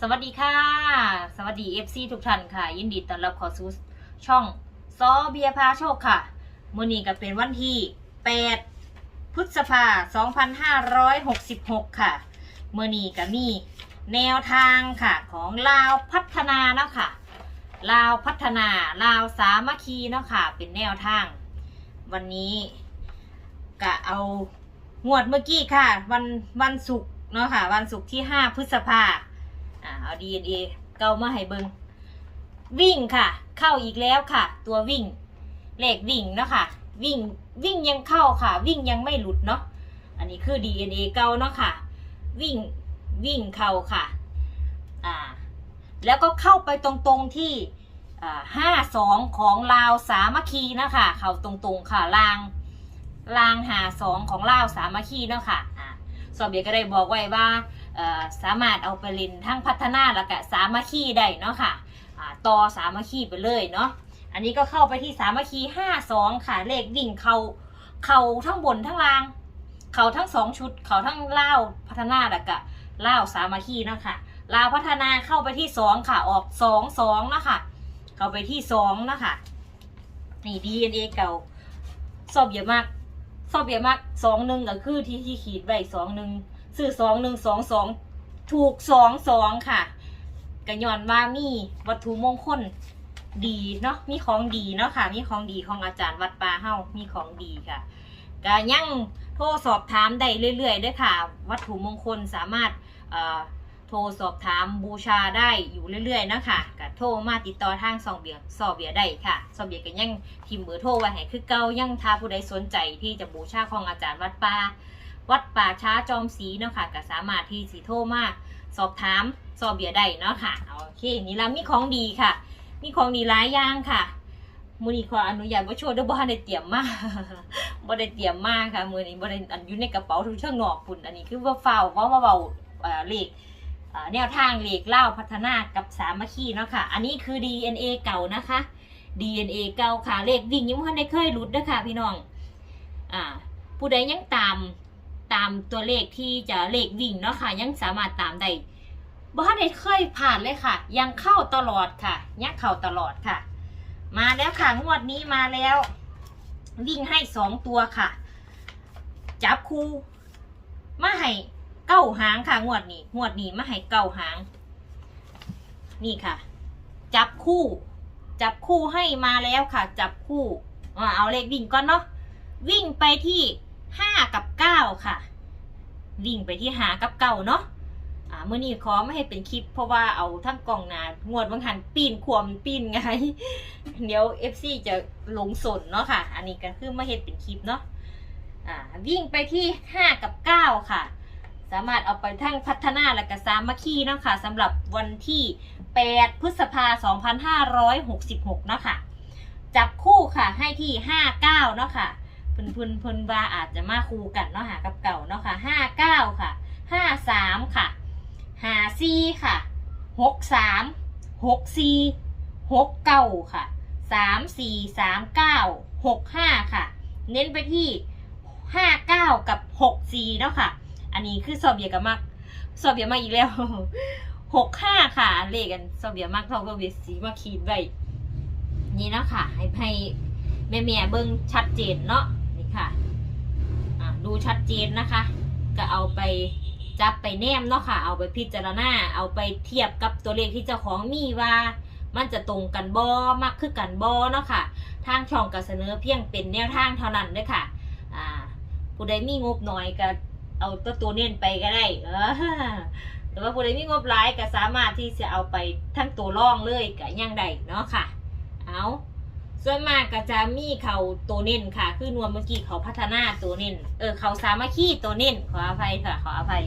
สวัสดีค่ะ สวัสดี FC ทุกท่านค่ะ ยินดีต้อนรับเข้าสู่ช่องซอเบียพาโชคค่ะมื้อนี้ก็เป็นวันที่ 8 พฤษภา2566 ค่ะมื้อนี้ก็มีแนวทางค่ะของลาวพัฒนาเนาะค่ะลาวพัฒนาลาวสามัคคีเนาะค่ะ เป็นแนวทาง วันนี้ก็เอางวดเมื่อกี้ค่ะ วันวันศุกร์เนาะค่ะ วันศุกร์ที่ 5 พฤษภา อ่าเอา DNA เก่ามาให้เบิงวิ่งค่ะ เข้าอีกแล้วค่ะ ตัววิ่ง เลขวิ่งเนาะค่ะ วิ่งวิ่งยังเข้าค่ะ วิ่งยังไม่หลุดเนาะอันนี้คือ DNA เก่าเนาะค่ะ วิ่งวิ่งเข้าค่ะอ่าแล้วก็เข้าไปตรงๆที่ห้าสองของลาวสามัคคีนะคะ เข้าตรงๆค่ะลางลางหาสองของลาวสามัคคีเนาะค่ะอ่าสอบเบียก็ได้บอกไว้ว่า สามารถเอาไปเล่นทั้งพัฒนาแล้วก็สามัคคีได้เนาะค่ะอ่าต่อสามัคคีไปเลยเนาะอันนี้ก็เข้าไปที่สามัคคีห้าสองค่ะเลขวิ่งเขาเขาทั้งบนทั้งล่าง เขาทั้งสองชุด เขาทั้งเล่าพัฒนาแล้วก็เล่าสามัคคีเนาะค่ะลาวพัฒนาเข้าไปที่สองค่ะออกสองสองเนาะค่ะเข้าไปที่สองเนาะค่ะนี่ดีเอ็นเอเก่าสอบเยอะมากสอบเยอะมากสองหนึ่งก็คือที่ที่ขีดไว้สองหนึ่ง ซื้อสองหนึ่งสองสองถูกสองสองค่ะกระยอนว่ามีวัตถุมงคลดีเนาะมีของดีเนาะค่ะ มีของดีของอาจารย์วัดป่าเฮามีของดีค่ะก็ยังโทรสอบถามได้เรื่อยๆด้วยค่ะ วัตถุมงคลสามารถเอ่อโทรสอบถามบูชาได้อยู่เรื่อยๆนะคะก็โทรมาติดต่อทางซองเบียร์ซอเบียร์ได้ค่ะซอบเบียร์ก็ยังทิมเบอร์โทรไว้ให้คือเก่ายังถ้าผู้ใดสนใจที่จะบูชาของอาจารย์วัดป่า วัดป่าช้าจอมศรีเนาะค่ะก็สามารถที่สิโทรมาสอบถามสอบเบียได้เนาะค่ะโอเคนี่ละมีของดีค่ะ มีของดีหลายอย่างค่ะมือนี้ขออนุญาตว่าโชว์ด้วยบ้านได้เตรียมมากบ่ได้เตรียมมากค่ะมือนี้บ่ได้อันอยู่ในกระเป๋าทุกเชิงหนอกปุ่นอันนี้คือว่าเฝ้าว่าว่าเบาเออเลขเอ่อแนวทางเลขเล่าพัฒนากับสามัคคีเนาะค่ะ อันนี้คือ DNA เก่านะคะ DNA เก่าค่ะเลขวิ่งยังไม่ทันได้เคยหลุดนะคะพี่น้อง อ่า ผู้ใดยังตาม ตามตัวเลขที่จะเลขวิ่งเนาะค่ะ ยังสามารถตามได้บ้านได้เคยผ่านเลยค่ะ ยังเข้าตลอดค่ะยังเข้าตลอดค่ะ มาแล้วค่ะงวดนี้มาแล้ว วิ่งให้สองตัวค่ะ จับคู่มาให้เก้าหางค่ะงวดนี้งวดนี้มาให้เก้าหาง นี่ค่ะ จับคู่ จับคู่ให้มาแล้วค่ะ จับคู่เอาเลขวิ่งก่อนเนาะวิ่งไปที่ ห้ากับเก้าค่ะ วิ่งไปที่หากับเก้าเนาะอ่าเมื่อนี้ขอไม่ให้เป็นคลิป เพราะว่าเอาทั้งกล่องนางวดบางหันปีนขวมปีนไง เดี๋ยว FC จะหลงสนเนาะค่ะ อันนี้ก็คือไม่เห็นเป็นคลิปเนาะอ่าวิ่งไปที่ห้ากับเก้าค่ะ สามารถเอาไปทั้งพัฒนาและก็สามัคคีเนาะค่ะสำหรับวันที่ 8 พฤษภาคม2566เนาะค่ะ จับคู่ค่ะให้ที่ 59เนาะค่ะ เพิ่นเพิ่นเพิ่นว่าอาจจะมาคู่กันเนาะหากับเก่าเนาะค่ะห้าเก้าค่ะห้าสามค่ะหาสี่ค่ะหกสามหกสี่หกเก้าค่ะสามสี่สามเก้าหกห้าค่ะ เน้นไปที่ห้าเก้ากับหกสี่เนาะค่ะ อันนี้คือสอบเบียกับมักสอบเบียมากอีกแล้วหกห้าค่ะ เลขกันสอบเบียมักเท่ากับเบียสีมาขีดไว้นี่เนาะค่ะ ให้ให้แม่แม่เบิ่งชัดเจนเนาะ ค่ะดูชัดเจนนะคะ ก็เอาไปจับไปแนมเนาะค่ะ เอาไปพิจารณา เอาไปเทียบกับตัวเลขที่เจ้าของมีว่า มันจะตรงกันบอมากคือกันบอเนาะค่ะ ทางช่องก็เสนอเพียงเป็นแนวทางเท่านั้นเด้อค่ะ อ่า ผู้ใดมีงบหน่อยก็เอาตัวตัวเน้นไปก็ได้เออแต่ว่าผู้ใดมีงบหลายก็สามารถที่จะเอาไปทั้งตัวร่องเลยก็ยังได้เนาะค่ะ เอา ส่วนมากก็จะมีเขาตัวเน้นค่ะ คือนวลเมื่อกี้เขาพัฒนาตัวเน้น เออเขาสามัคคีตัวเน้นขออภัยค่ะขออภัย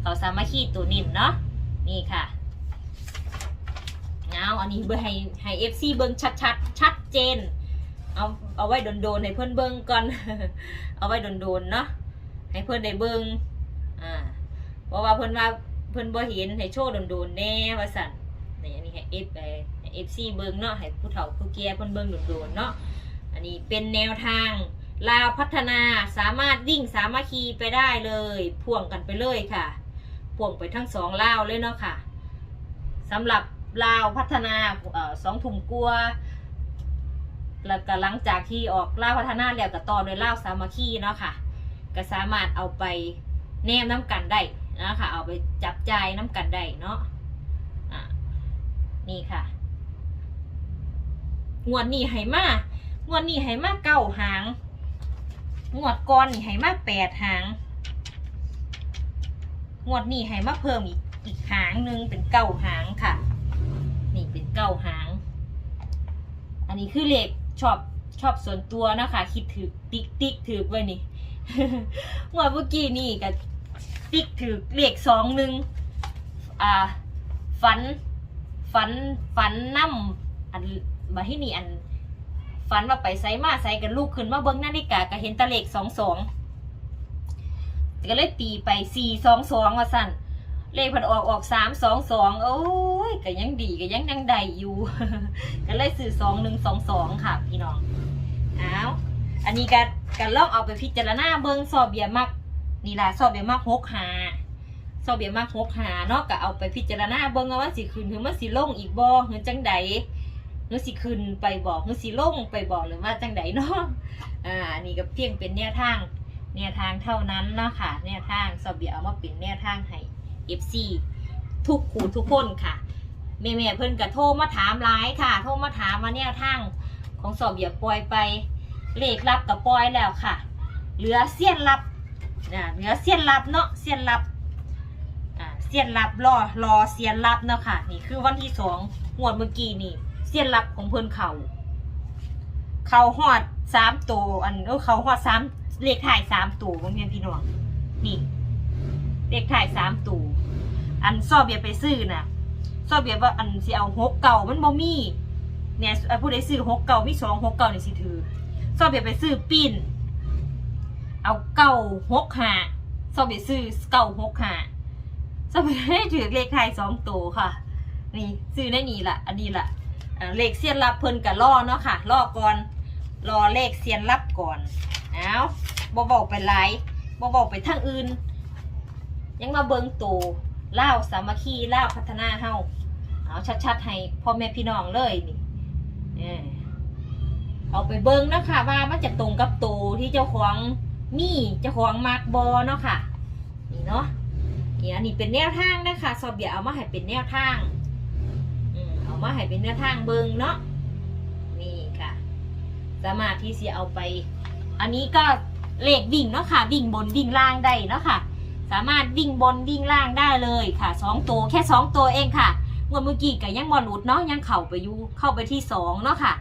เขาสามัคคีตัวเน้นเนาะนี่ค่ะเอาอันนี้เบอร์ให้ให้เอฟซีเบิ้งชัดชัดชัดเจน เอาเอาไว้โดนๆให้เพื่อนเบิ้งก่อน เอาไว้โดนๆเนาะให้เพื่อนได้เบิ้งอ่าเพราะว่าเพื่อนว่าเพื่อนบ่เห็นให้โชว์โดนๆแน่ว่าสั่นนี่อันนี้ให้เอฟไป เอฟซีเบิงเนาะให้ผู้เฒ่าผู้แก่เพื่นเบิงโดนๆเนาะอันนี้เป็นแนวทางลาวพัฒนาสามารถวิ่งสามัคคีไปได้เลย พ่วงกันไปเลยค่ะ พ่วงไปทั้งสองลาวเลยเนาะค่ะสำหรับลาวพัฒนาออสองถุงกลัวแล้วก็หลังจากที่ออกลาวพัฒนาแล้วก็ต่อโดยลาวสามัคคีเนาะค่ะ ก็สามารถเอาไปแนมน้ำกันได้นะคะเอาไปจับจ่ายน้ำกันได้เนาะอะนี่ค่ะ งวดนี้ไหมางวดนี้ไหมาเก้าหาง งวดก่อนนี่ไหมาแปดหาง งวดนี้ไหมาเพิ่มอีกอีกหางหนึ่งเป็นเก้าหางค่ะ นี่เป็นเก้าหาง อันนี้คือเลขชอบชอบส่วนตัวนะคะ คิดถือติ๊กติ๊กถือไว้นี่งวดเมื่อกี้นี่กับติ๊กถือเลขสองหนึ่งอ่าฝันฝันฝันน้ำอัน มาที่นี่อันฝันว่าไปไซมาไซกันลูกขึ้นมาเบิ้งนาฬิกาก็เห็นตะเลขสองสองก็เลยตีไปสี่สองสองว่าสั่นเลขผันออกออกสามสองสองโอ้ยก็ยังดีก็ยังยังได้อยู่ ก็เลยซื้อสองหนึ่งสองสองค่ะพี่น้องอ้าวอันนี้ก็ก็ลองเอาไปพิจารณาเบิ้งสอบเบียมักนี่ล่ะสอบเบียมักหกหาสอบเบียมักหกหาเนาะก็เอาไปพิจารณาเบิ้งว่าสิขึ้นหรือมันสิลงอีกบ่หรือจังใด หรือสิขึ้นไปบอกหรือสิลงไปบอกหรือว่าจังไดเนาะอ่านนี้ก็เพียงเป็นแนวทางแนวทางเท่านั้นเนาะค่ะแนวทางสอบเบียเอามาเป็นแนวทางให้ FC ทุกคูทุกคนค่ะแม่แม่เพิ่นก็โทรมาถามหลายค่ะ โทรมาถามมาแนวทางของสอบเบียปล่อยไปเลขลับกับปล่อยแล้วค่ะ เหลือเสี้ยนลับนะเหลือเสี้ยนลับเนาะเสี้ยนลับอ่าเสี้ยนลับรอรอเสี้ยนลับเนาะค่ะ นี่คือวันที่สองงวดเมื่อกี้นี่ สียนลับของเพิ่นเขาเขาหอดสามตัวอันเออเขาหอดสามเลขถ่ายสามตัวบางเพียนพี่น้องนี่เลขถ่ายสามตัวอันซอเบียไปซื้อน่ะซอเบียว่าอันสิเอาหกเก่ามันบ่มีเนี่ยผู้ใดซื้อหกเก่ามีสองหกเก่านี่สิถือซอเบียไปซื้อปิ้นเอาเก่าหกหาซอเบียซื้อเก่าหกหาซอเบียได้ถือเลขถ่ายสองตัวค่ะ นี่ซื้อได้นี่ละอันนี้ละ เลขเสียนรับเพิ่นกับล่อเนาะค่ะล่อก่อนรอเลขเสียนรับก่อนเอาบ่บอกไปไลายบ่บอกไปทางอื่น ยังมาเบิงโตเล่าสามัคคีเล่าพัฒนาเฮาเอาชัดๆให้พ่อแม่พี่น้องเลยนี่เอาไปเบิงเนาะคะว่ามันจะตรงกับโตที่เจ้าของมีเจ้าของมักบอเนาะค่ะนี่เนาะนี่อันนี้เป็นแนวทางนะคะสอบเบียเอามาให้เป็นแนวทาง เอามาให้เป็นแนวทางเบิงเนาะนี่ค่ะ สามารถที่จะเอาไป อันนี้ก็เลขวิ่งเนาะค่ะ วิ่งบนวิ่งล่างได้เนาะค่ะ สามารถวิ่งบนวิ่งล่างได้เลยค่ะสองตัวแค่สองตัวเองค่ะงวดเมื่อกี้ก็ยังบอลลุดเนาะยังเข่าไปอยู่เข้าไปที่สองเนาะค่ะ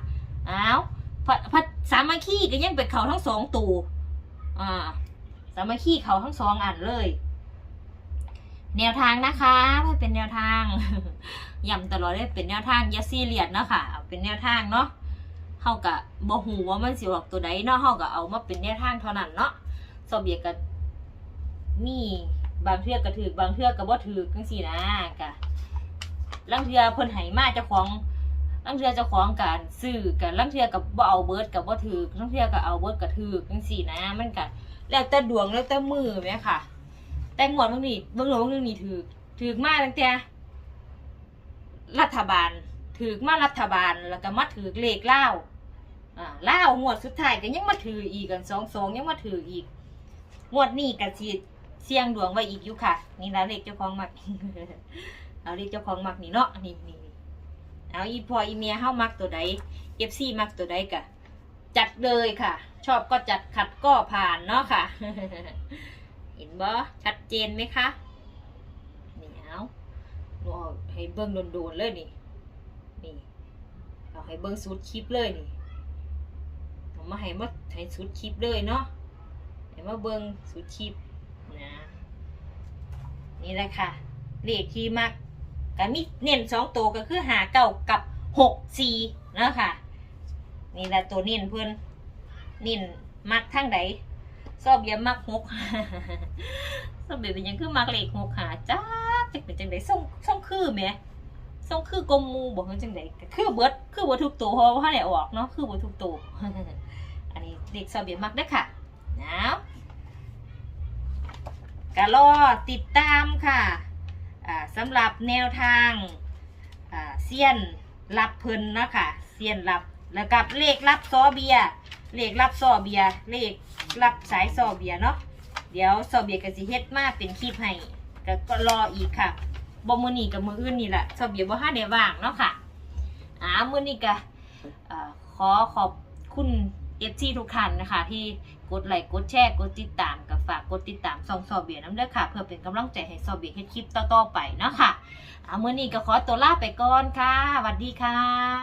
อ้าวพะพะสามัคคีก็ยังเป็นเขาทั้งสองตัวอ่า สามัคคีเขาทั้งสองอันเลย แนวทางนะคะให้เป็นแนวทางย้ำตลอดเลยเป็นแนวทางยาซีเรียสเนาะค่ะเป็นแนวทางเนาะเฮากะบ่ฮู้ว่ามันสิออกตัวใดเนาะเฮาก็เอามาเป็นแนวทางเท่านั้นเนาะซอเบียก็มีบางเทือก็ถือบางเทือก็บ่ถือจังซี่นะกะลังเทือเพิ่นให้มาเจ้าของลังเทือเจ้าของการซื้อกันลังเทือก็บ่เอาเบิร์ดก็บ่ถือลังเทือก็เอาเบิร์ดก็ถือจังซี่นะ มันก็แล้วแต่ดวงแล้วแต่มือแม่ค่ะ แต่งวดบางนี่เบิ่งหนูบางนึงนี่ถือถือมาตั้งแต่รัฐบาลถือมารัฐบาลแล้วก็มาถือเลขเล่าอ่าเล่าวงวดสุดท้ายก็ยังมาถืออีกกันสองสองยังมาถืออีกงวดนี้ก็สิเสียงดวงไว้อีกอยู่ค่ะ นี่ละเลขเจ้าของมักเอาเลขเจ้าของมักนี่เนาะนี่นี่เอาอีพออีเมียเฮามักตัวใดเอฟซีมักตัวใดกะจัดเลยค่ะ ชอบก็จัดขัดก็ผ่านเนาะค่ะ เห็นบ่ชัดเจนไหมคะนี่เอาหนูเอาให้เบิ้งโดนๆเลยนี่นี่เอาให้เบิ้งสุดคลิปเลยนี่เอามาให้มาให้สุดคลิปเลยเนาะให้มาเบิ้งสุดคลิปนะนี่แหละค่ะเลขที่มักก็มีเน้นสองตัวก็คือหาเก้ากับหกสี่นะค่ะนี่แหละตัวเน้นเพื่อนเน้นมักทั้งใด ซอบเบียมักหกซอบเบียเป็นยังคือมักเลขหกหาจ้าจักเป็นจังไดส่งส่งคือแหมส่งคือกลมมูบอกว่าจังไดคือเบิดคือบ่ทุกตัวเพราะว่าเขาได้ออกเนาะคือบ่ทุกตัวอันนี้เด็กซอบเบียมักเด้ค่ะนะก็รอติดตามค่ะสำหรับแนวทางเซียนรับเพิ่นนะค่ะเซียนรับแล้วกับเลขรับซอเบียร์ เลขรับซอเบียเลขรับสายซอเบียเนาะเดี๋ยวซอเบียร์ก็สิเฮ็ดมาเป็นคลิปให้ก็ก็รออีกค่ะบ่มือนี้กับมืออื่นนี่แหละซอเบียบ่ทันได้ว่างเนาะค่ะอ่ามือนี้ก็ขอขอบคุณเอฟซีทุกท่านนะคะ ที่กดไลค์กดแชร์กดติดตามกับฝากกดติดตามซองซอเบียน้ำเด้อค่ะ เพื่อเป็นกำลังใจให้ซอเบียเฮ็ดคลิปต่อๆไปเนาะค่ะเอามือนี้ก็ขอตัวลาไปก่อนค่ะสวัสดีค่ะ